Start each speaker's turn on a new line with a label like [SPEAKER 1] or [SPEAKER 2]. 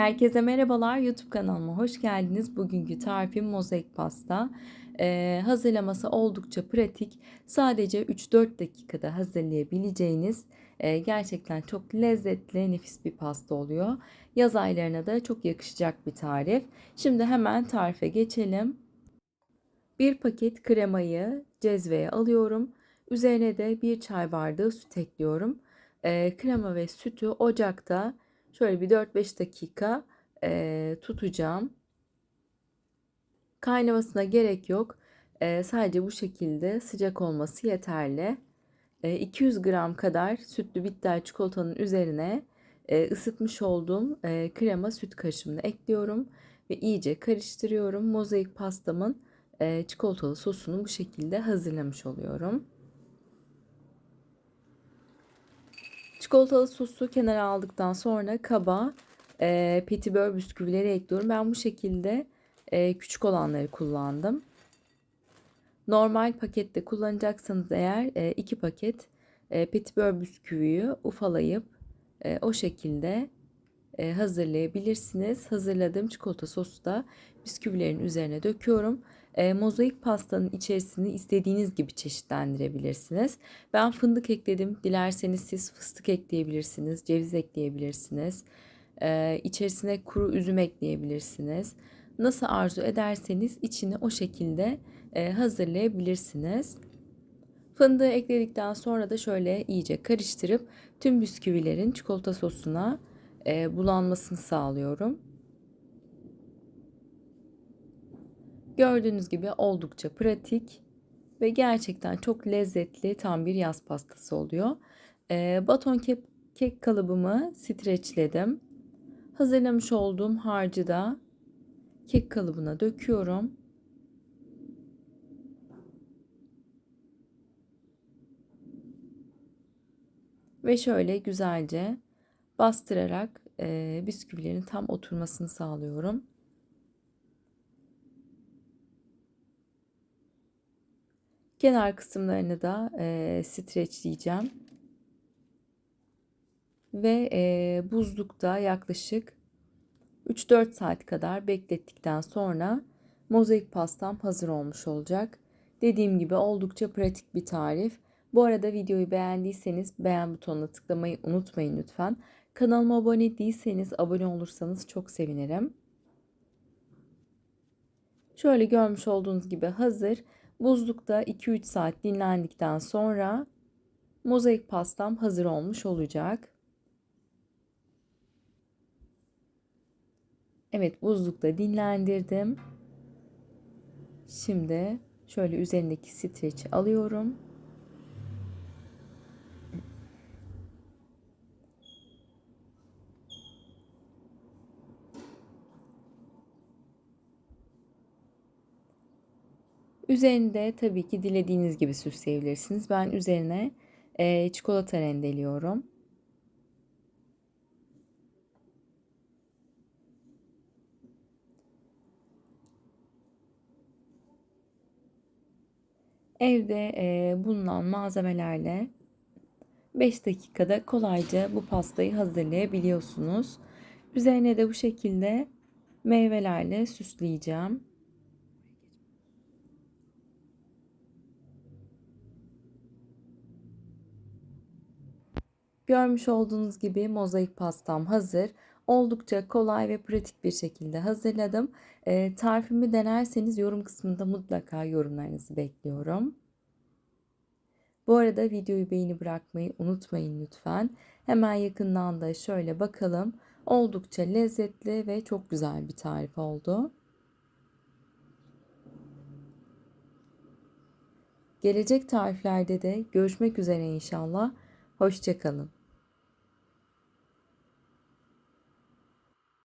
[SPEAKER 1] Herkese merhabalar YouTube kanalıma hoş geldiniz. Bugünkü tarifim mozaik pasta. Ee, hazırlaması oldukça pratik. Sadece 3-4 dakikada hazırlayabileceğiniz e, gerçekten çok lezzetli, nefis bir pasta oluyor. Yaz aylarına da çok yakışacak bir tarif. Şimdi hemen tarife geçelim. Bir paket kremayı cezveye alıyorum. Üzerine de bir çay bardağı süt ekliyorum. E, krema ve sütü ocakta Şöyle bir 4-5 dakika e, tutacağım. Kaynamasına gerek yok. E, sadece bu şekilde sıcak olması yeterli. E, 200 gram kadar sütlü bitter çikolatanın üzerine e, ısıtmış olduğum e, krema süt karışımını ekliyorum ve iyice karıştırıyorum. Mozaik pastamın e, çikolatalı sosunu bu şekilde hazırlamış oluyorum. Çikolatalı sosu kenara aldıktan sonra kaba e, petibör bisküvileri ekliyorum. Ben bu şekilde e, küçük olanları kullandım. Normal pakette kullanacaksanız eğer e, iki paket e, petibör bisküviyi ufalayıp e, o şekilde e, hazırlayabilirsiniz. Hazırladığım çikolata sosu da bisküvilerin üzerine döküyorum. E, mozaik pastanın içerisini istediğiniz gibi çeşitlendirebilirsiniz. Ben fındık ekledim. Dilerseniz siz fıstık ekleyebilirsiniz, ceviz ekleyebilirsiniz. E, içerisine kuru üzüm ekleyebilirsiniz. Nasıl arzu ederseniz içini o şekilde e, hazırlayabilirsiniz. Fındığı ekledikten sonra da şöyle iyice karıştırıp tüm bisküvilerin çikolata sosuna e, bulanmasını sağlıyorum. Gördüğünüz gibi oldukça pratik ve gerçekten çok lezzetli tam bir yaz pastası oluyor. E, baton kek, kek kalıbımı streçledim. Hazırlamış olduğum harcı da kek kalıbına döküyorum. Ve şöyle güzelce bastırarak e, bisküvilerin tam oturmasını sağlıyorum. Kenar kısımlarını da e, streçleyeceğim. Ve e, buzlukta yaklaşık 3-4 saat kadar beklettikten sonra mozaik pastam hazır olmuş olacak. Dediğim gibi oldukça pratik bir tarif. Bu arada videoyu beğendiyseniz beğen butonuna tıklamayı unutmayın lütfen. Kanalıma abone değilseniz abone olursanız çok sevinirim. Şöyle görmüş olduğunuz gibi hazır. Buzlukta 2-3 saat dinlendikten sonra mozaik pastam hazır olmuş olacak. Evet buzlukta dinlendirdim. Şimdi şöyle üzerindeki streçi alıyorum. Üzerinde tabii ki dilediğiniz gibi süsleyebilirsiniz. Ben üzerine e, çikolata rendeliyorum. Evde e, bulunan malzemelerle 5 dakikada kolayca bu pastayı hazırlayabiliyorsunuz. Üzerine de bu şekilde meyvelerle süsleyeceğim. Görmüş olduğunuz gibi mozaik pastam hazır. Oldukça kolay ve pratik bir şekilde hazırladım. E, tarifimi denerseniz yorum kısmında mutlaka yorumlarınızı bekliyorum. Bu arada videoyu beğeni bırakmayı unutmayın lütfen. Hemen yakından da şöyle bakalım. Oldukça lezzetli ve çok güzel bir tarif oldu. Gelecek tariflerde de görüşmek üzere inşallah. Hoşçakalın.